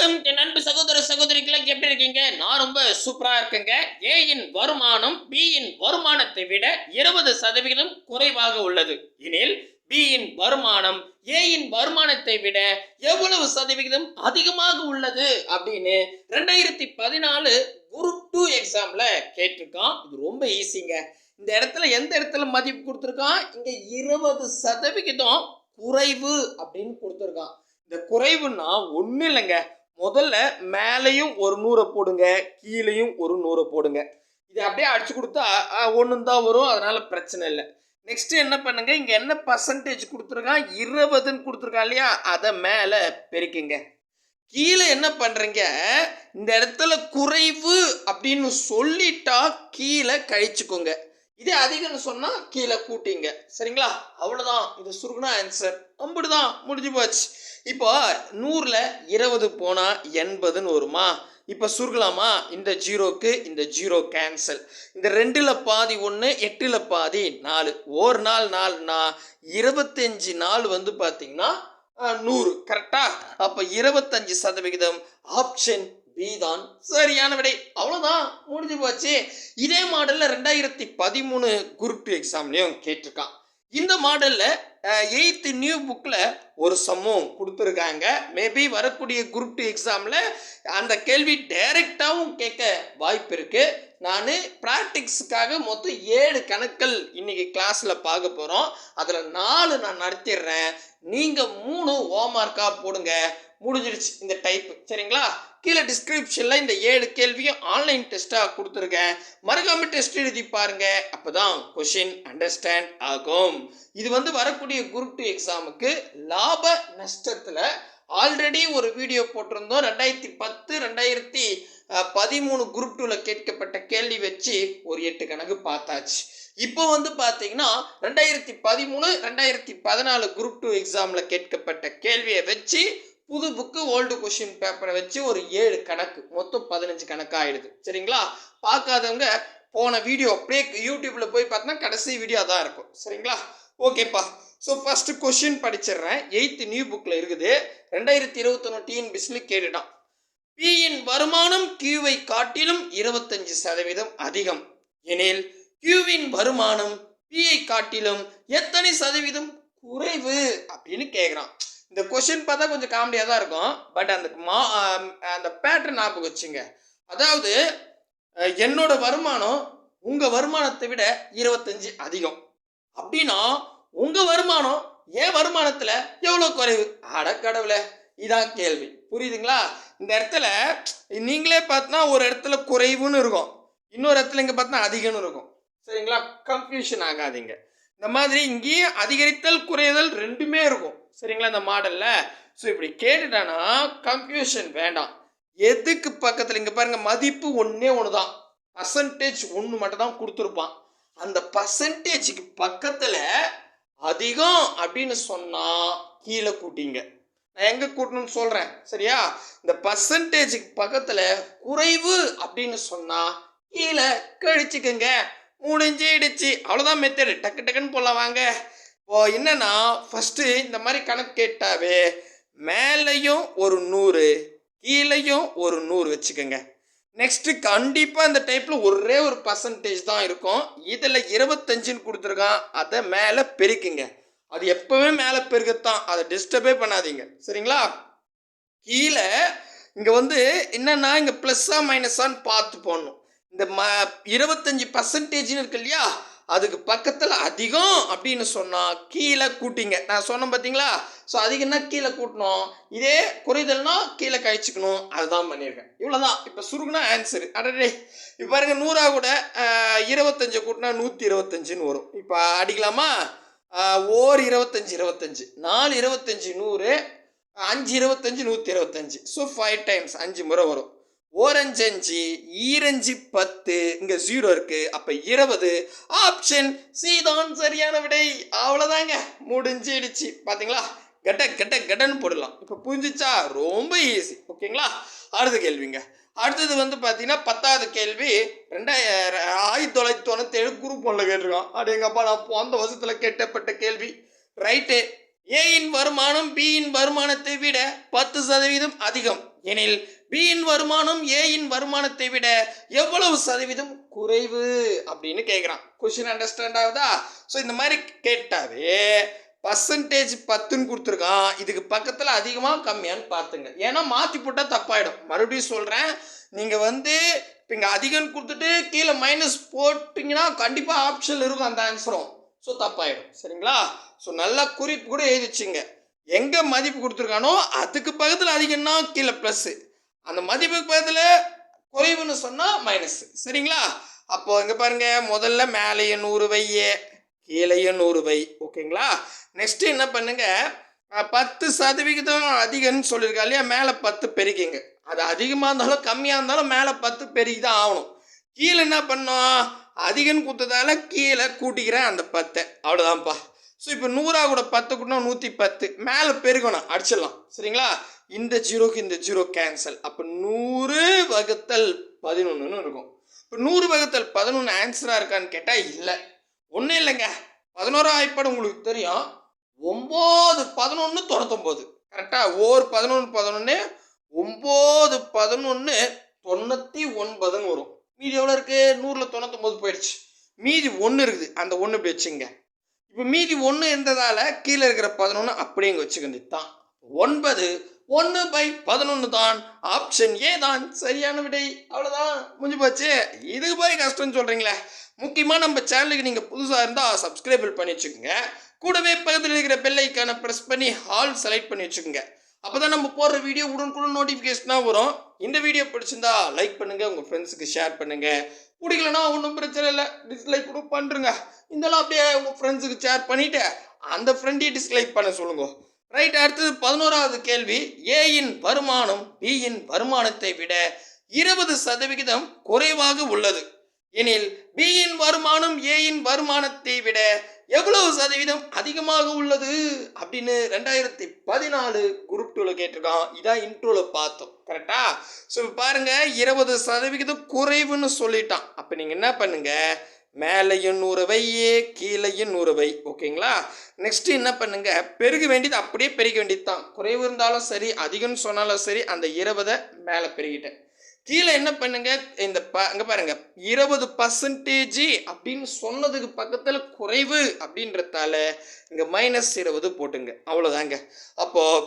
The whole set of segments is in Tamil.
வணக்கம். என் அன்பு சகோதர சகோதரிகளை எப்படி இருக்கீங்க? நான் ரொம்ப சூப்பரா இருக்கேங்க. ஏயின் வருமானம் பியின் வருமானத்தை விட இருபது சதவிகிதம் குறைவாக உள்ளது. எனில் பியின் வருமானம் ஏயின் வருமானத்தை விட எவ்வளவு சதவிகிதம் அதிகமாக உள்ளது அப்படின்னு ரெண்டாயிரத்தி பதினாலு குரூப் டூ எக்ஸாம்ல கேட்டிருக்கான். இது ரொம்ப ஈஸிங்க. இந்த இடத்துல எந்த இடத்துல மதிப்பு கொடுத்துருக்கான்? இங்க இருபது சதவிகிதம் குறைவு அப்படின்னு கொடுத்துருக்கான். இந்த குறைவுன்னா ஒன்றும் இல்லைங்க. முதல்ல மேலேயும் ஒரு நூறை போடுங்க கீழேயும் ஒரு நூறை போடுங்க. இதை அப்படியே அடிச்சு கொடுத்தா ஒன்று தான் வரும் அதனால பிரச்சனை இல்லை. நெக்ஸ்ட் என்ன பண்ணுங்க இங்கே என்ன பர்சன்டேஜ் கொடுத்துருக்கான்? இருபதுன்னு கொடுத்துருக்கான் இல்லையா? அதை மேலே பெருக்குங்க. கீழே என்ன பண்ணுறீங்க இந்த இடத்துல குறைவு அப்படின்னு சொல்லிட்டா கீழே கழிச்சுக்கோங்க. இதே அதிகம்னு சொன்னால் கீழே கூட்டிங்க. சரிங்களா? அவ்வளோதான் இது சுருகுனா ஆன்சர் அம்பிடுதான். முடிஞ்சு போச்சு. இப்போ நூறில் இருபது போனால் எண்பதுன்னு வருமா? இப்போ சுருகலாமா? இந்த ஜீரோக்கு இந்த ஜீரோ கேன்சல் இந்த ரெண்டில் பாதி ஒன்று எட்டில் பாதி நாலு. ஒரு நாள் நாலுனா இருபத்தஞ்சி நாள் வந்து பார்த்தீங்கன்னா நூறு. கரெக்டா அப்போ இருபத்தஞ்சு சதவிகிதம் ஆப்ஷன் பி தான் சரியான விடை அவ்வளோதான் முடிஞ்சு போச்சு. இதே மாடலில் ரெண்டாயிரத்தி பதிமூணு குரூப் டூ எக்ஸாம்லேயும் கேட்டிருக்கான். இந்த மாடலில் எயித்து நியூ புக்கில் ஒரு சம்மம் கொடுத்துருக்காங்க. மேபி வரக்கூடிய குரூப் டூ எக்ஸாமில் அந்த கேள்வி டைரெக்டாகவும் கேட்க வாய்ப்பு இருக்குது நான் ப்ராக்டிக்ஸுக்காக மொத்தம் ஏழு கணக்கள் இன்னைக்கு கிளாஸில் பார்க்க போகிறோம் அதில் நாலு நான் நடத்திடுறேன். நீங்கள் மூணு ஹோம்ஒர்க்காக போடுங்க. முடிஞ்சிடுச்சு இந்த டைப்பு சரிங்களா? கீழே டிஸ்கிரிப்ஷனில் இந்த ஏழு கேள்வியும் ஆன்லைன் டெஸ்ட்டாக கொடுத்துருக்கேன். மறக்காமல் டெஸ்ட் எழுதி பாருங்கள் அப்போ தான் கொஷின் அண்டர்ஸ்டாண்ட் ஆகும். இது வந்து வரக்கூடிய குரூப் டூ எக்ஸாமுக்கு லாப நஷ்டத்தில் ஆல்ரெடி ஒரு வீடியோ போட்டிருந்தோம். ரெண்டாயிரத்தி பத்து ரெண்டாயிரத்தி பதிமூணு குரூப் டூவில் கேட்கப்பட்ட கேள்வி வச்சு ஒரு எட்டு கணக்கு பார்த்தாச்சு. இப்போ வந்து பார்த்தீங்கன்னா ரெண்டாயிரத்தி பதிமூணு ரெண்டாயிரத்தி பதினாலு குரூப் டூ எக்ஸாமில் கேட்கப்பட்ட கேள்வியை வச்சு புது புக்கு ஓல்டு கொஷின் பேப்பரை வச்சு ஒரு ஏழு கணக்கு மொத்தம் பதினஞ்சு கணக்கு ஆயிடுது சரிங்களா? பார்க்காதவங்க போன வீடியோ அப்படியே யூடியூப்பில் போய் பார்த்தா கடைசி வீடியோ தான் இருக்கும். சரிங்களா? ஓகேப்பா ஸோ ஃபஸ்ட்டு கொஷின் படிச்சிடுறேன். எயித்து நியூ புக்கில் இருக்குது. ரெண்டாயிரத்தி இருபத்தொன்று டிஎன் பிஸ்லி கேட்டுட்டான். பியின் வருமானம் கியூவை காட்டிலும் இருபத்தஞ்சு சதவீதம் அதிகம். எனில் கியூவின் வருமானம் பியை காட்டிலும் எத்தனை சதவீதம்? குறைவு அப்படின்னு கேட்குறான் இந்த கொஷின் பார்த்தா கொஞ்சம் காமெடியாக தான் இருக்கும். பட் அந்த மா அந்த பேட்டர்ன் ஞாபகம் வச்சுங்க. அதாவது என்னோட வருமானம் உங்கள் வருமானத்தை விட இருபத்தஞ்சு அதிகம். அப்படின்னா உங்கள் வருமானம் என் வருமானத்தில் எவ்வளோ குறைவு? அட இதான் கேள்வி. புரியுதுங்களா? இந்த இடத்துல நீங்களே பார்த்தா ஒரு இடத்துல குறைவுன்னு இருக்கும். இன்னொரு இடத்துல இங்கே பார்த்தா அதிகம்னு இருக்கும். சரிங்களா? கன்ஃபியூஷன் ஆகாதீங்க. இந்த மாதிரி இங்கேயும் அதிகரித்தல் குறைதல் ரெண்டுமே இருக்கும். சரிங்களா இந்த மாடலில்? ஸோ இப்படி கேட்டுட்டானா கன்ஃபியூஷன் வேண்டாம். எதுக்கு பக்கத்தில் இங்கே பாருங்கள் மதிப்பு ஒன்றே ஒன்று தான் பர்சன்டேஜ் ஒன்று மட்டும் தான் கொடுத்துருப்பான். அந்த பர்சன்டேஜுக்கு பக்கத்தில் அதிகம் அப்படின்னு சொன்னால் கீழே கூட்டிங்க. நான் எங்கே கூட்டணும்னு சொல்கிறேன் சரியா? இந்த பர்சன்டேஜுக்கு பக்கத்தில் குறைவு அப்படின்னு சொன்னால் கீழே கழிச்சுக்குங்க. முடிஞ்சிடுச்சு. அவ்வளோதான் மெத்தடு டக்கு டக்குன்னு போடலாம் வாங்க. இப்போ என்னென்னா ஃபஸ்ட்டு இந்த மாதிரி கணக்கு கேட்டாவே மேலேயும் ஒரு நூறு கீழேயும் ஒரு நூறு வச்சுக்கோங்க. நெக்ஸ்ட்டு கண்டிப்பாக இந்த டைப்பில் ஒரே ஒரு பர்சன்டேஜ் தான் இருக்கும். இதில் இருபத்தஞ்சுன்னு கொடுத்துருக்கான். அதை மேலே பெருக்குங்க. அது எப்போவுமே மேலே பெருக்கத்தான். அதை டிஸ்டர்பே பண்ணாதீங்க. சரிங்களா? கீழே இங்கே வந்து என்னென்னா இங்கே ப்ளஸ்ஸாக மைனஸான்னு பார்த்து போடணும். இந்த ம இருபத்தஞ்சி பர்சன்டேஜ்னு இருக்கு இல்லையா? அதுக்கு பக்கத்தில் அதிகம் அப்படின்னு சொன்னால் கீழே கூட்டிங்க. நான் சொன்னேன் பார்த்தீங்களா ஸோ அதிகம்னா கீழே கூட்டணும்? இதே குறைதல்னா கீழே கழிச்சுக்கணும். அதுதான் பண்ணியிருக்கேன். இவ்வளோதான் இப்போ சுருகுனா ஆன்சரு அடடே. இப்போ பாருங்க நூறா கூட இருபத்தஞ்சு கூட்டினா நூற்றி இருபத்தஞ்சுன்னு வரும். இப்போ அடிக்கலாமா? ஓர் இருபத்தஞ்சி இருபத்தஞ்சி. நாலு இருபத்தஞ்சி நூறு. அஞ்சு இருபத்தஞ்சி நூற்றி இருபத்தஞ்சி. ஸோ ஃபைவ் டைம்ஸ் அஞ்சு முறை வரும். ஓரஞ்சு அஞ்சு ஈரஞ்சு பத்து இங்கே ஜீரோ இருக்கு அப்போ இருபது. ஆப்ஷன் சி தான் சரியான விடை. அவ்வளோதாங்க முடிஞ்சிடுச்சு. பார்த்தீங்களா கெட்ட கெட்ட கெட்டன்னு போடலாம். இப்போ புரிஞ்சிச்சா? ரொம்ப ஈஸி ஓகேங்களா? அடுத்த கேள்விங்க. அடுத்தது வந்து பார்த்தீங்கன்னா பத்தாவது கேள்வி. ரெண்டாயிரம் ஆயிரத்தி தொள்ளாயிரத்தி தொண்ணூத்தேழு குரூப் ஒன்றில் கேட்டிருக்கான். அப்பா நான் அந்த வருஷத்தில் கேட்டப்பட்ட கேள்வி. ரைட்டு ஏயின் வருமானம் பியின் வருமானத்தை விட பத்து சதவீதம் அதிகம். எனில் பியின் வருமானம் ஏயின் வருமானத்தை விட எவ்வளவு சதவீதம் குறைவு? அப்படின்னு கேட்குறான் கொஷின் அண்டர்ஸ்டாண்ட் ஆகுதா? ஸோ இந்த மாதிரி கேட்டாவே பர்சன்டேஜ் பத்துன்னு கொடுத்துருக்கான். இதுக்கு பக்கத்தில் அதிகமாக கம்மியான்னு பார்த்துங்க. ஏன்னா மாற்றி போட்டால் தப்பாயிடும். மறுபடியும் சொல்கிறேன் நீங்கள் வந்து இப்போ இங்கே அதிகம்னு கொடுத்துட்டு கீழே மைனஸ் போட்டிங்கன்னா கண்டிப்பாக ஆப்ஷன் இருக்கும் அந்த ஆன்சரும் ஸோ தப்பாயிடும். சரிங்களா? ஸோ நல்லா குறிப்பு கூட எழுதிச்சிங்க. எங்கே மதிப்பு கொடுத்துருக்கானோ அதுக்கு பக்கத்தில் அதிகம்னா கீழே ப்ளஸ்ஸு அந்த மதிப்புக்கு பக்கத்தில் குறைவுன்னு சொன்னால் மைனஸ் சரிங்களா? அப்போது இங்கே பாருங்கள் முதல்ல மேலேயும் நூறு வையே கீழேயும் நூறு வை. ஓகேங்களா? நெக்ஸ்ட்டு என்ன பண்ணுங்க? பத்து சதவிகிதம் அதிகம்னு சொல்லியிருக்கா இல்லையா? மேலே பத்து பெருக்கிங்க. அது அதிகமாக இருந்தாலும் கம்மியாக இருந்தாலும் மேலே பத்து பெருக்கி தான் ஆகணும். கீழே என்ன பண்ணோம்? அதிகம்னு கொடுத்ததால கீழே கூட்டிக்கிறேன் அந்த பத்தை. அவ்வளோதான்ப்பா ஸோ இப்போ நூறா கூட பத்து கூட்டினா நூற்றி பத்து. மேலே பெருகணும். அடிச்சிடலாம். சரிங்களா? இந்த ஜீரோக்கு இந்த ஜீரோ கேன்சல் அப்போ நூறு வகுத்தல் பதினொன்றுன்னு இருக்கும். இப்போ நூறு வகுத்தல் பதினொன்று ஆன்சராக இருக்கான்னு கேட்டால் இல்லை. ஒன்றும் இல்லைங்க. பதினோரா ஐப்பாடு உங்களுக்கு தெரியும். ஒம்பது பதினொன்று தொண்ணூத்தொம்பது. கரெக்டாக ஓர் பதினொன்று பதினொன்று ஒம்பது பதினொன்று தொண்ணூற்றி ஒன்பதுன்னு வரும். மீதி எவ்வளோ இருக்குது நூறில் தொண்ணூத்தொம்பது போயிடுச்சு. மீதி ஒன்று இருக்குது. அந்த ஒன்று இப்படி வச்சுங்க இப்போ மீதி ஒன்று இருந்ததால் கீழே இருக்கிற பதினொன்று அப்படியே இங்கே வச்சுக்கிறது தான் ஒன்பது ஒன்று பை பதினொன்று தான் ஆப்ஷன் ஏ தான். சரியான விடை. அவ்வளோதான் முடிஞ்சு போச்சு. இதுக்கு போய் கஷ்டம்னு சொல்கிறீங்களே முக்கியமாக நம்ம சேனலுக்கு நீங்கள் புதுசாக இருந்தால் சப்ஸ்கிரைபிள் பண்ணி வச்சுக்கோங்க. கூடவே பக்கத்தில் இருக்கிற பெல்லைக்கான ப்ரெஸ் பண்ணி ஹால் செலக்ட் பண்ணி வச்சுக்கோங்க. அப்போ தான் நம்ம போடுற வீடியோ உடனுக்குடன் நோட்டிஃபிகேஷனாக வரும். இந்த வீடியோ பிடிச்சிருந்தா லைக் பண்ணுங்கள் உங்கள் ஃப்ரெண்ட்ஸுக்கு ஷேர் பண்ணுங்கள் பிடிக்கலனா ஒன்றும் பிரச்சனை இல்லை டிஸ்லைக் கூட பண்ணுறங்க இதெல்லாம் அப்படியே உங்கள் ஃப்ரெண்ட்ஸுக்கு ஷேர் பண்ணிவிட்டு அந்த ஃப்ரெண்டையும் டிஸ்லைக் பண்ண சொல்லுங்க. ரைட் அடுத்தது பதினோராவது கேள்வி. ஏயின் வருமானம் பியின் வருமானத்தை விட இருபது சதவிகிதம் குறைவாக உள்ளது. எனில் பியின் வருமானம் ஏயின் வருமானத்தை விட எவ்வளவு சதவீதம் அதிகமாக உள்ளது அப்படின்னு ரெண்டாயிரத்தி பதினாலு குரூப் டூவில் கேட்டிருக்கான். இதான் இன்ட்ரோவில் பார்த்தோம். கரெக்டா ஸோ பாருங்க இருபது சதவிகிதம் குறைவுன்னு சொல்லிட்டான். அப்போ நீங்கள் என்ன பண்ணுங்க? மேலேயும் நூறு கீழையும் நூறுவை நூறு வை. ஓகேங்களா? நெக்ஸ்ட் என்ன பண்ணுங்க? பெருக வேண்டியது அப்படியே பெருக வேண்டியது தான் குறைவு இருந்தாலும் சரி அதிகம்னு சொன்னாலும் சரி அந்த இருபதை மேலே பெருகிட்டேன். கீழே என்ன பண்ணுங்க? இந்த ப அங்கே பாருங்க. இருபது பர்சன்டேஜ் அப்படின்னு சொன்னதுக்கு பக்கத்தில் குறைவு அப்படின்றதால இங்கே மைனஸ் இருபது போட்டுங்க. அவ்வளோதாங்க அப்போது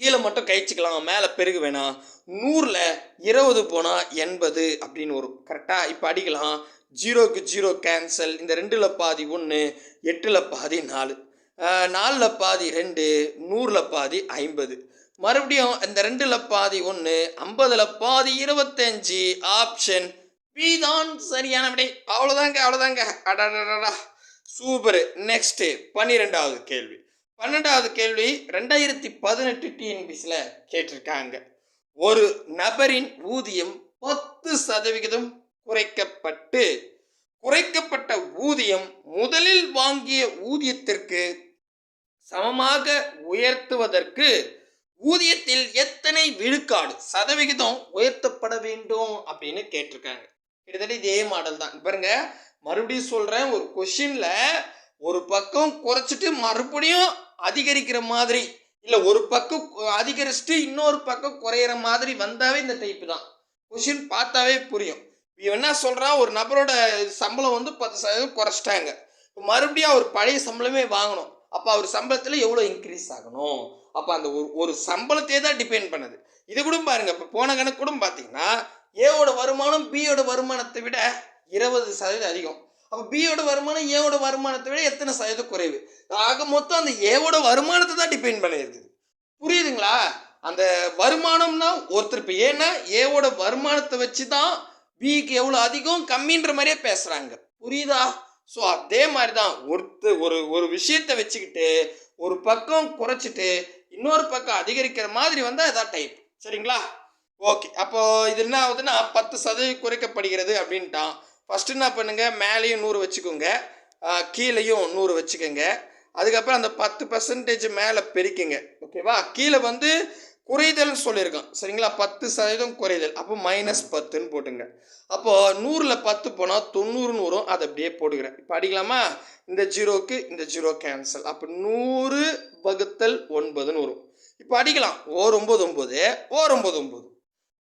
கீழே மட்டும் கழிச்சிக்கலாம். மேலே பெருகு வேணாம். நூறில் இருபது போனால் எண்பது அப்படின்னு ஒரு கரெக்டாக இப்போ அடிக்கலாம். ஜீரோக்கு ஜீரோ கேன்சல் இந்த ரெண்டில் பாதி ஒன்று எட்டில் பாதி நாலு. நாலில் பாதி ரெண்டு நூறில் பாதி ஐம்பது. மறுபடியும் இந்த ரெண்டில் பாதி ஒன்று ஐம்பதில் பாதி இருபத்தஞ்சி ஆப்ஷன் பி தான் சரியான விடை. அவ்வளோதாங்க அவ்வளோதாங்க அடடடடா. சூப்பர். நெக்ஸ்ட்டு பன்னிரெண்டாவது கேள்வி. பன்னெண்டாவது கேள்வி ரெண்டாயிரத்தி பதினெட்டு டிஎன்பிசியில் கேட்டிருக்காங்க. ஒரு நபரின் ஊதியம் பத்து சதவிகிதம் குறைக்கப்பட்டு குறைக்கப்பட்ட ஊதியம் முதலில் வாங்கிய ஊதியத்திற்கு சமமாக உயர்த்துவதற்கு ஊதியத்தில் எத்தனை விழுக்காடு சதவிகிதம் உயர்த்தப்பட வேண்டும் அப்படின்னு கேட்டிருக்காங்க. கிட்டத்தட்ட இதே மாடல் தான். பாருங்க மறுபடியும் சொல்றேன் ஒரு கொஷின்ல ஒரு பக்கம் குறைச்சிட்டு மறுபடியும் அதிகரிக்கிற மாதிரி இல்லை ஒரு பக்கம் அதிகரிச்சுட்டு இன்னொரு பக்கம் குறையிற மாதிரி வந்தாவே இந்த டைப்பு தான். கொஷின் பார்த்தாவே புரியும். இவன் என்ன சொல்றான்? ஒரு நபரோட சம்பளம் வந்து பத்து சதவீதம் குறைச்சிட்டாங்க. மறுபடியும் அவர் பழைய சம்பளமே வாங்கணும். அப்போ அவர் சம்பளத்தில் எவ்வளோ இன்க்ரீஸ் ஆகணும்? அப்போ அந்த ஒரு ஒரு சம்பளத்தையே தான் டிபெண்ட் பண்ணுது. இது கூட பாருங்க இப்போ போன கணக்கு கூட பார்த்தீங்கன்னா ஏவோட வருமானம் பியோட வருமானத்தை விட இருபது சதவீதம் அதிகம். அப்போ பியோட வருமானம் ஏவோட வருமானத்தை விட எத்தனை சதவீதம் குறைவு? ஆக மொத்தம் அந்த ஏவோட வருமானத்தை தான் டிபெண்ட் பண்ணியிருக்குது. புரியுதுங்களா? அந்த வருமானம்னா ஒருத்தர் இப்போ ஏன்னா ஏவோட வருமானத்தை வச்சு தான் பிக்கு எவ்வளோ அதிகம் கம்மின்ற மாதிரியே பேசுகிறாங்க புரியுதா? ஸோ அதே மாதிரி தான் ஒருத்தர் ஒரு ஒரு விஷயத்தை வச்சுக்கிட்டு ஒரு பக்கம் குறைச்சிட்டு இன்னொரு பக்கம் அதிகரிக்கிற மாதிரி வந்தால் இதான் டைப் சரிங்களா? ஓகே அப்போது இது என்ன ஆகுதுன்னா பத்து சதவீதம் குறைக்கப்படுகிறது அப்படின்ட்டான். ஃபஸ்ட்டு என்ன பண்ணுங்க? மேலேயும் நூறு வச்சுக்கோங்க. கீழேயும் நூறு வச்சுக்கோங்க. அதுக்கப்புறம் அந்த பத்து பர்சன்டேஜ் மேலே பெருக்குங்க. ஓகேவா கீழே வந்து குறைதல்னு சொல்லியிருக்கான். சரிங்களா? பத்து சதவீதம் குறைதல். அப்போ மைனஸ் பத்துன்னு போட்டுங்க. அப்போது நூறில் பத்து போனால் தொண்ணூறுன்னு வரும். அதை அப்படியே போட்டுக்கிறேன். இப்போ அடிக்கலாமா? இந்த ஜீரோக்கு இந்த ஜீரோ கேன்சல் அப்போ நூறு வகுத்தல் ஒன்பதுன்னு வரும். இப்போ அடிக்கலாம். ஓர் ஒம்பது ஒம்பது ஓர் ஒம்பது ஒம்பது.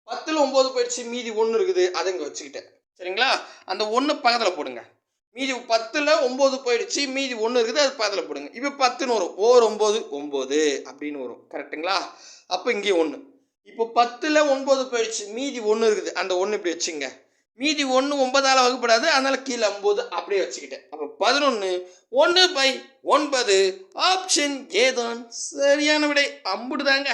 பத்தில் ஒம்பது போயிடுச்சு. மீதி ஒன்று இருக்குது. அதை இங்கே வச்சுக்கிட்டேன். சரிங்களா? அந்த ஒன்று பக்கத்தில் போடுங்க. மீதி பத்தில் ஒம்பது போயிடுச்சு மீதி ஒன்று இருக்குது அது பதில் போடுங்க. இப்போ பத்துன்னு வரும். ஓர் ஒம்பது ஒம்பது அப்படின்னு வரும். கரெக்டுங்களா அப்போ இங்கே ஒன்று இப்போ பத்தில் ஒன்பது போயிடுச்சு மீதி ஒன்று இருக்குது. அந்த ஒன்று இப்படி வச்சுங்க. மீதி ஒன்று ஒன்பதால் வகுப்படாது அதனால் கீழே ஒம்பது அப்படியே வச்சுக்கிட்டேன். அப்போ பதினொன்று ஒன்று பை ஒன்பது ஆப்ஷன் ஏதான் சரியான விடை. அம்புடுதாங்க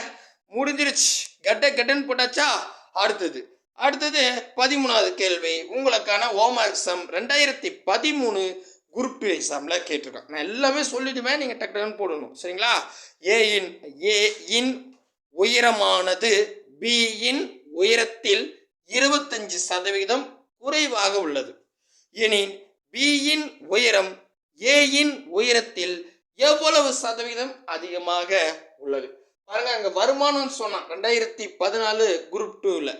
முடிஞ்சிருச்சு. கட்ட கட்டன்னு போட்டாச்சா? அடுத்தது. அடுத்தது பதிமூணாவது கேள்வி. உங்களுக்கான ஹோம் எக்ஸாம் ரெண்டாயிரத்தி பதிமூணு குரூப் டூ எக்ஸாமில் கேட்டிருக்கோம் நான் எல்லாமே சொல்லிடுவேன் நீங்கள் டக்கு டக்குன்னு போடணும். சரிங்களா? ஏயின் ஏயின் உயரமானது பியின் உயரத்தில் இருபத்தஞ்சு சதவிகிதம் குறைவாக உள்ளது. எனின் பியின் உயரம் ஏயின் உயரத்தில் எவ்வளவு சதவீதம் அதிகமாக உள்ளது? பாருங்க அங்க வருமானம்னு சொன்னான். ரெண்டாயிரத்தி பதினாலு குரூப் டூவில்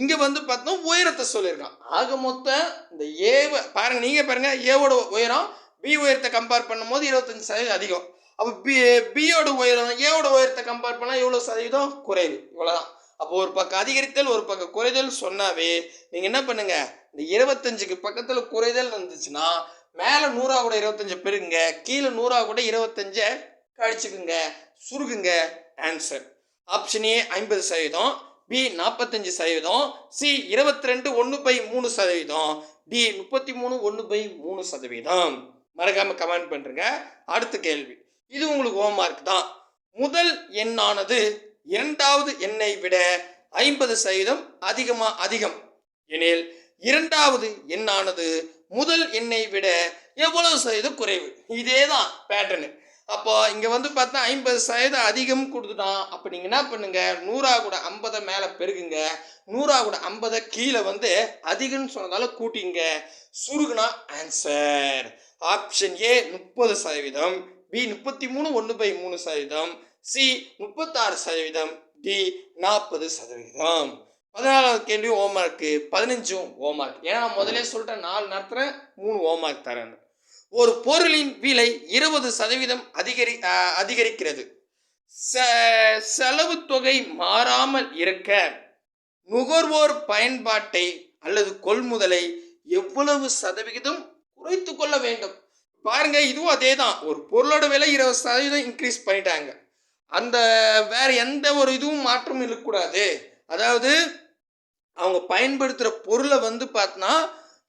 இங்க வந்து பார்த்தோம் உயரத்தை சொல்லியிருக்கான். ஆக மொத்தம் இந்த ஏவ பாருங்க நீங்க பாருங்க ஏவோட உயரம் பி உயரத்தை கம்பேர் பண்ணும்போது இருபத்தஞ்சு சதவீதம் அதிகம். அப்போ பி பியோட உயரம் ஏவோட உயரத்தை கம்பேர் பண்ணால் எவ்வளோ சதவீதம்? குறைவு. இவ்வளோதான் அப்போ ஒரு பக்கம் அதிகரித்தல் ஒரு பக்கம் குறைதல் சொன்னாவே நீங்கள் என்ன பண்ணுங்க? இந்த இருபத்தஞ்சுக்கு பக்கத்தில் குறைதல் இருந்துச்சுன்னா மேலே நூறா கூட இருபத்தஞ்சு பெருங்க கீழே நூறா கூட இருபத்தஞ்சை கழிச்சுக்குங்க சுருக்குங்க. ஆன்சர் ஆப்ஷன் ஏ ஐம்பது சதவீதம். பி நாற்பத்தஞ்சு சதவீதம். சி இருபத்தி ரெண்டு ஒன்று பை மூணு சதவீதம். டி முப்பத்தி மூணு ஒன்று பை மூணு சதவீதம். மறக்காமல் கமெண்ட் பண்ணுறங்க அடுத்த கேள்வி. இது உங்களுக்கு ஹோம்ஒர்க் தான். முதல் எண்ணானது இரண்டாவது எண்ணை விட ஐம்பது சதவீதம் அதிகமாக அதிகம். எனில் இரண்டாவது எண்ணானது முதல் எண்ணை விட எவ்வளவு சதவீதம் குறைவு? இதே தான் பேட்டர்னு அப்போ இங்கே வந்து பார்த்தா ஐம்பது சதவீதம் அதிகம் கொடுத்துட்டான். அப்போ நீங்கள் என்ன பண்ணுங்கள் நூறா கூட ஐம்பதை மேலே பெருகுங்க. நூறா கூட ஐம்பதை கீழே வந்து அதிகம்னு சொன்னதால கூட்டிங்க. சுருகுனா ஆன்சர் ஆப்ஷன் ஏ முப்பது சதவீதம். பி முப்பத்தி மூணு ஒன்று பை மூணு சதவீதம். சி முப்பத்தாறு சதவீதம். டி நாற்பது சதவீதம். பதினாலாவது கேள்வி ஹோம்ஒர்க்கு பதினஞ்சும் ஹோம்ஒர்க் ஏன்னா நான் முதலே சொல்லிட்டேன் நாலு நடத்துகிறேன் மூணு ஹோம்ஒர்க் தரேன்னு. ஒரு பொருளின் விலை இருபது சதவீதம் அதிகரி அதிகரிக்கிறது. செலவு தொகை மாறாமல் இருக்க நுகர்வோர் பயன்பாட்டை அல்லது கொள்முதலை எவ்வளவு சதவிகிதம் குறைத்து கொள்ள வேண்டும்? பாருங்க இதுவும் அதே தான் ஒரு பொருளோட விலை இருபது சதவீதம் இன்க்ரீஸ் பண்ணிட்டாங்க. அந்த வேற எந்த ஒரு இதுவும் மாற்றமும் இருக்கக்கூடாது. அதாவது அவங்க பயன்படுத்துகிற பொருளை வந்து பார்த்தோன்னா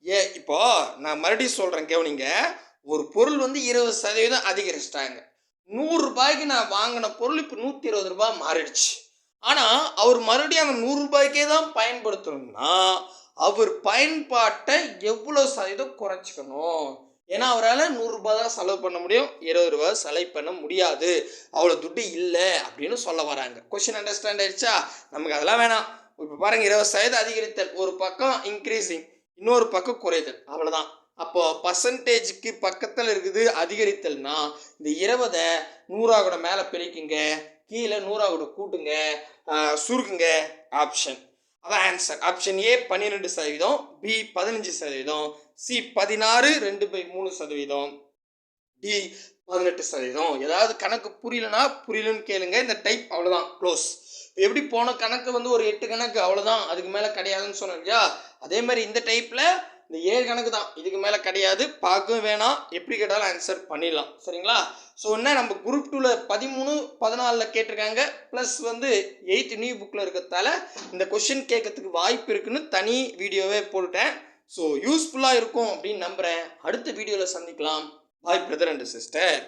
ஏ இப்போ நான் மறுபடியும் சொல்கிறேன் கவனிங்க. ஒரு பொருள் வந்து இருபது சதவீதம் அதிகரிச்சிட்டாங்க. நூறுரூபாய்க்கு நான் வாங்கின பொருள் இப்போ நூற்றி இருபது ரூபாய் மாறிடுச்சு. ஆனால் அவர் மறுபடியும் அந்த நூறுரூபாய்க்கே தான் பயன்படுத்தணும்னா அவர் பயன்பாட்டை எவ்வளோ சதவீதம் குறைச்சிக்கணும்? ஏன்னா அவரால் நூறுரூபா தான் செலவு பண்ண முடியும். இருபது ரூபா செலவு பண்ண முடியாது. அவ்வளோ துட்டு இல்லை அப்படின்னு சொல்ல வராங்க. கொஷின் அண்டர்ஸ்டாண்ட் ஆயிடுச்சா? நமக்கு அதெல்லாம் வேணாம். இப்போ பாருங்கள் இருபது சதவீதம் அதிகரித்தல். ஒரு பக்கம் இன்க்ரீஸிங் இன்னொரு பக்கம் குறைதல். அவ்வளோதான் அப்போ பர்சன்டேஜுக்கு பக்கத்தில் இருக்குது அதிகரித்தல்னா இந்த இருபதை நூறாவோட மேலே பிரிக்குங்க கீழே நூறாவோட கூட்டுங்க சுருக்குங்க ஆப்ஷன் அதான் ஆன்சர் ஆப்ஷன் ஏ பன்னிரெண்டு சதவீதம் பி பதினஞ்சு சதவீதம் சி பதினாறு ரெண்டு பை மூணு சதவீதம். டி பதினெட்டு சதவீதம். ஏதாவது கணக்கு புரியலனா புரியலன்னு கேளுங்க. இந்த டைப் அவ்வளோதான் க்ளோஸ் எப்படி போன கணக்கு வந்து ஒரு எட்டு கணக்கு அவ்வளோதான் அதுக்கு மேலே கிடையாதுன்னு சொன்னேன் இல்லையா? அதே மாதிரி இந்த டைப்பில் இந்த ஏழு கணக்கு தான். இதுக்கு மேலே கிடையாது. பார்க்கவும் வேணாம். எப்படி கேட்டாலும் ஆன்சர் பண்ணிடலாம். சரிங்களா? ஸோ என்ன? நம்ம குரூப் டூவில் பதிமூணு பதினாலில் கேட்டிருக்காங்க. ப்ளஸ் வந்து எயித் நியூ புக்கில் இருக்கிறதால இந்த கொஷின் கேட்கறதுக்கு வாய்ப்பு இருக்குன்னு தனி வீடியோவே போட்டுட்டேன். ஸோ யூஸ்ஃபுல்லாக இருக்கும் அப்படின்னு நம்புகிறேன் அடுத்த வீடியோவில் சந்திக்கலாம். பாய் பிரதர் அண்ட் சிஸ்டர்